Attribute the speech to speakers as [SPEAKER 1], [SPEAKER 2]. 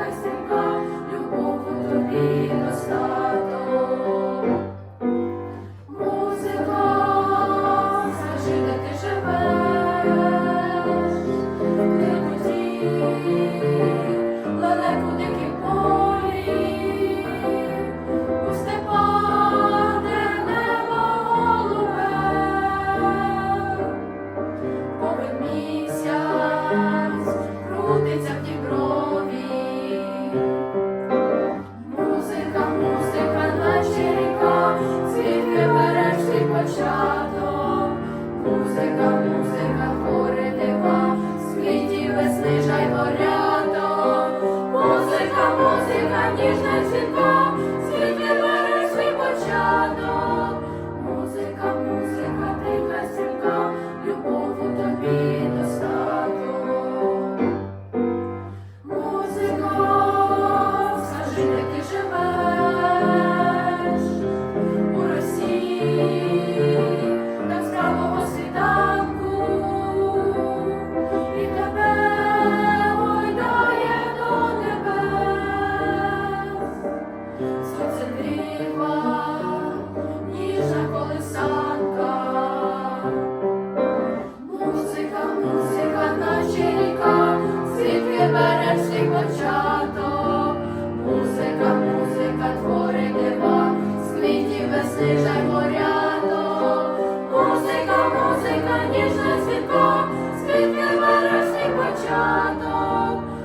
[SPEAKER 1] mercy. небесний порядок, музика, музика, ніжна цінка. святом